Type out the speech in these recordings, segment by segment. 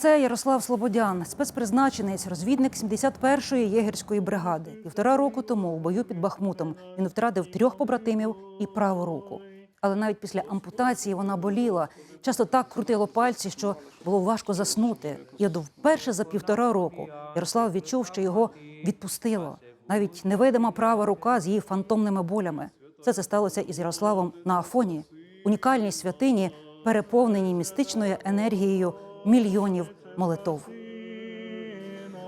Це Ярослав Слободян, спецпризначенець, розвідник 71-ї єгерської бригади. Півтора року тому у бою під Бахмутом він втратив трьох побратимів і праву руку. Але навіть після ампутації вона боліла. Часто так крутило пальці, що було важко заснути. І от вперше за півтора року Ярослав відчув, що його відпустило. Навіть невидима права рука з її фантомними болями. Все це сталося із Ярославом на Афоні, унікальній святині, переповненій містичною енергією мільйонів молитов.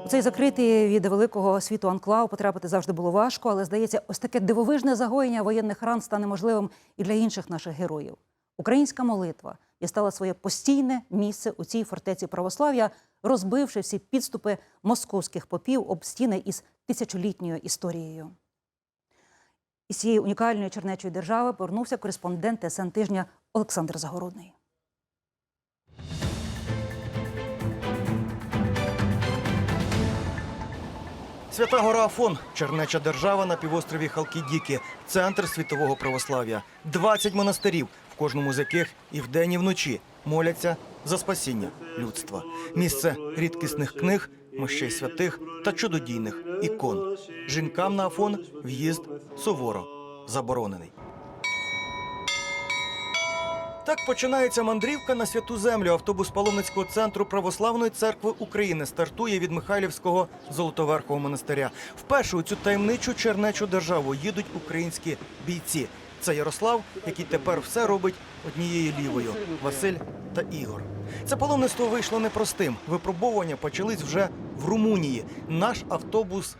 У цей закритий від великого світу анклав потрапити завжди було важко, але здається, ось таке дивовижне загоєння воєнних ран стане можливим і для інших наших героїв. Українська молитва дістала своє постійне місце у цій фортеці православ'я, розбивши всі підступи московських попів об стіни із тисячолітньою історією. Із цієї унікальної чернечої держави повернувся кореспондент ТСН тижня Олександр Загородний. Свята гора Афон, чернеча держава на півострові Халкідіки, центр світового православ'я. 20 монастирів, в кожному з яких і вдень, і вночі моляться за спасіння людства. Місце рідкісних книг, мощей святих та чудодійних ікон. Жінкам на Афон в'їзд суворо заборонений. Так починається мандрівка на святу землю. Автобус паломницького центру Православної церкви України стартує від Михайлівського Золотоверхового монастиря. Вперше у цю таємничу чернечу державу їдуть українські бійці. Це Ярослав, який тепер все робить однією лівою. Василь та Ігор. Це паломництво вийшло непростим. Випробовування почались вже в Румунії. Наш автобус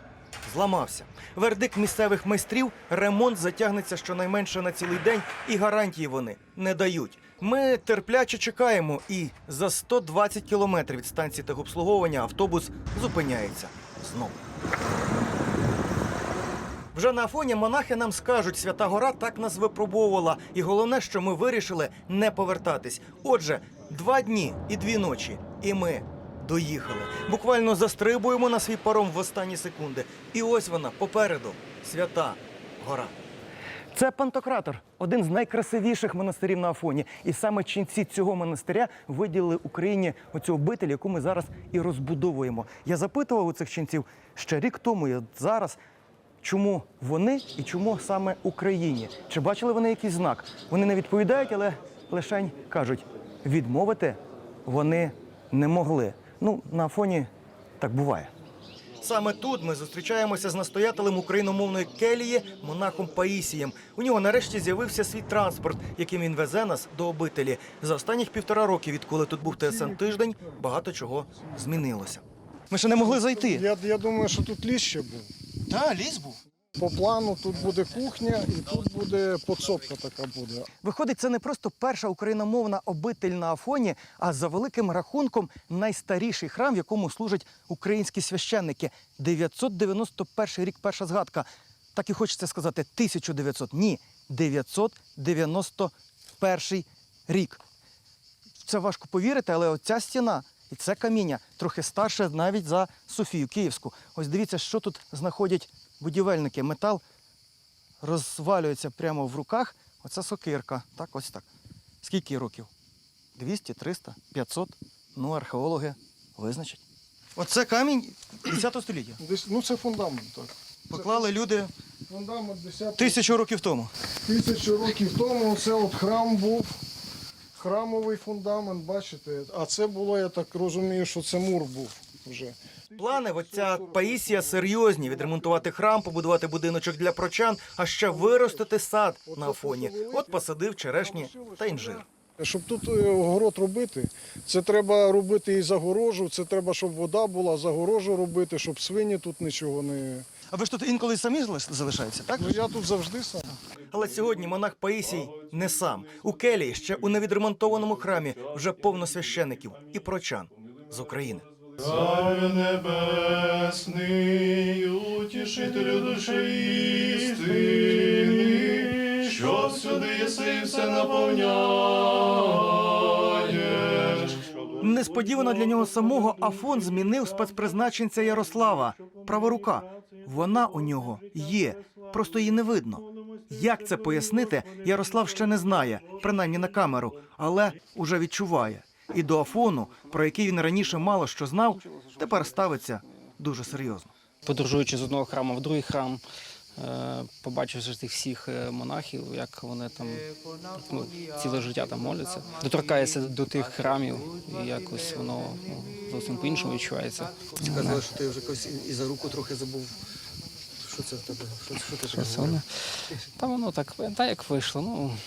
зламався. Вердикт місцевих майстрів ремонт затягнеться щонайменше на цілий день, і гарантії вони не дають. Ми терпляче чекаємо, і за 120 кілометрів від станції техобслуговування автобус зупиняється знову. Вже на Афоні монахи нам скажуть, свята гора так нас випробовувала, і головне, що ми вирішили не повертатись. Отже, два дні і дві ночі, і ми доїхали. Буквально застрибуємо на свій паром в останні секунди. І ось вона попереду свята гора. Це Пантократор, один з найкрасивіших монастирів на Афоні. І саме ченці цього монастиря виділили Україні оцю обитель, яку ми зараз і розбудовуємо. Я запитував у цих ченців ще рік тому і зараз. Чому вони і чому саме Україні? Чи бачили вони якийсь знак? Вони не відповідають, але лишень кажуть, відмовити вони не могли. Ну, на фоні так буває. Саме тут ми зустрічаємося з настоятелем україномовної келії монахом Паїсієм. У нього нарешті з'явився свій транспорт, яким він везе нас до обителі. За останніх півтора роки, відколи тут був ТСН тиждень, багато чого змінилося. Ми ще не могли зайти. Я, я думаю, що тут ліс ще був. Так, ліс був. По плану тут буде кухня і тут буде подсобка така буде. Виходить, це не просто перша україномовна обитель на Афоні, а за великим рахунком найстаріший храм, в якому служать українські священники. 991 рік перша згадка. Так і хочеться сказати 1900. Ні, 991 рік. Це важко повірити, але оця стіна і це каміння трохи старше навіть за Софію Київську. Ось дивіться, що тут знаходять будівельники. Метал розвалюється прямо в руках. Оце сокирка. Так, ось так. Скільки років? 200, 300, 500. Ну, археологи визначать. Оце камінь 10 століття. Десь, ну це фундамент. Так. Поклали люди Фундамент 10 тисячу років тому. тисячу років тому. Це от храм був. Храмовий фундамент, бачите. А це було, я так розумію, що це мур був вже. Плани в отця Паїсія серйозні: відремонтувати храм, побудувати будиночок для прочан, а ще виростити сад на Афоні. От посадив черешні та інжир. Щоб тут е, огород робити, це треба робити і загорожу, це треба, щоб вода була, загорожу робити, щоб свині тут нічого не. А ви ж тут інколи самі залишаєтеся, так? Ну я тут завжди сам. Але сьогодні монах Паїсій не сам. У келії ще у невідремонтованому храмі вже повно священиків і прочан з України. Царю небесний, утішителю душі істини, що всюди єси все наповняєш. Несподівано для нього самого Афон змінив спецпризначенця Ярослава. Права рука. Вона у нього є, просто її не видно. Як це пояснити, Ярослав ще не знає, принаймні на камеру, але уже відчуває. І до Афону, про який він раніше мало що знав, тепер ставиться дуже серйозно. подорожуючи з одного храму в другий храм, побачивши тих всіх е, монахів, як вони там ну, ціле життя там моляться, доторкається до тих храмів, і якось воно ну, зовсім по-іншому відчувається. Ти що ти вже якось і- за руку трохи забув. Що це в тебе? Що, що ти Що це воно? Та воно так, та як вийшло. Ну,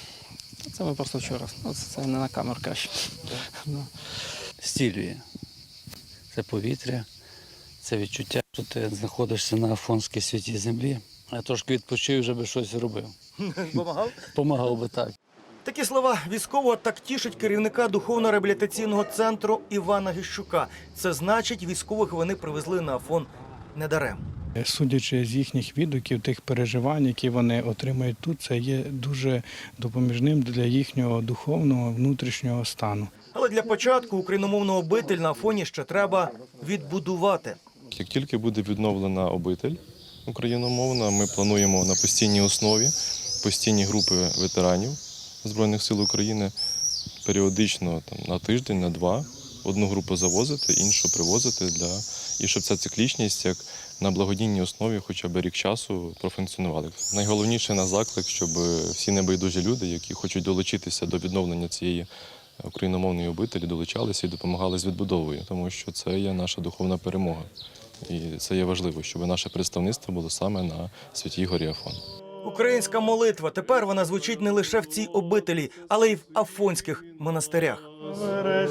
це ми просто вчора. Ну, це, це не на камеру краще. Ну. стілює. Це повітря, це відчуття, що ти знаходишся на Афонській святій землі. А трошки відпочив, вже би щось робив. Помагав? Помагав би так. Такі слова військового так тішать керівника духовно-реабілітаційного центру Івана Гіщука. Це значить, військових вони привезли на Афон недаремно. Судячи з їхніх відгуків, тих переживань, які вони отримують тут, це є дуже допоміжним для їхнього духовного внутрішнього стану. Але для початку україномовну обитель на Афоні ще треба відбудувати. Як тільки буде відновлена обитель україномовна, ми плануємо на постійній основі постійні групи ветеранів Збройних сил України періодично там, на тиждень, на два. Одну групу завозити, іншу привозити для і щоб ця циклічність як на благодійній основі хоча б рік часу профункціонували. Найголовніше на заклик, щоб всі небайдужі люди, які хочуть долучитися до відновлення цієї україномовної обителі, долучалися і допомагали з відбудовою, тому що це є наша духовна перемога. І це є важливо, щоб наше представництво було саме на святій горі Афон. Українська молитва тепер вона звучить не лише в цій обителі, але й в афонських монастирях.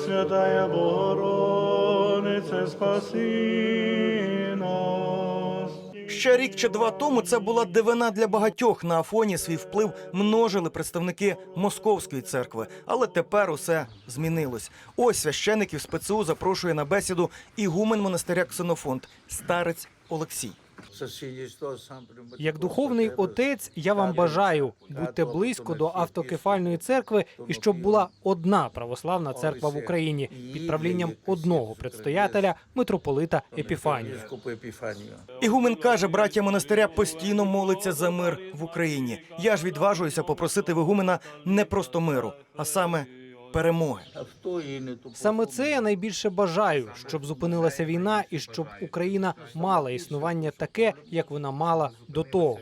Святая Богородице, спаси нас. Ще рік чи два тому це була дивина для багатьох. На Афоні свій вплив множили представники Московської церкви. Але тепер усе змінилось. Ось священиків спецу запрошує на бесіду ігумен монастиря Ксенофонт, старець Олексій. Як духовний отець, я вам бажаю бути близько до автокефальної церкви і щоб була одна православна церква в Україні під правлінням одного предстоятеля митрополита Епіфанія. Ігумен каже, браття монастиря постійно молиться за мир в Україні. Я ж відважуюся попросити в ігумена не просто миру, а саме перемоги. Саме це я найбільше бажаю, щоб зупинилася війна і щоб Україна мала існування таке, як вона мала до того.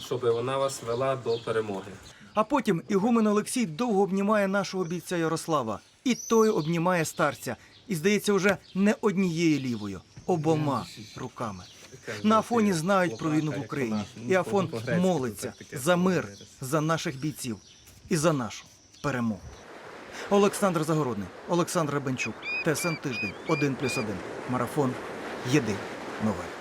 щоб вона вас вела до перемоги. А потім ігумен Олексій довго обнімає нашого бійця Ярослава, і той обнімає старця. І здається, вже не однією лівою, обома руками. На Афоні знають про війну в Україні, і Афон молиться за мир, за наших бійців і за нашу перемогу. Олександр Загородний, Олександр Ребенчук, ТСН Тиждень, 1+,1. Марафон. Єдині новини.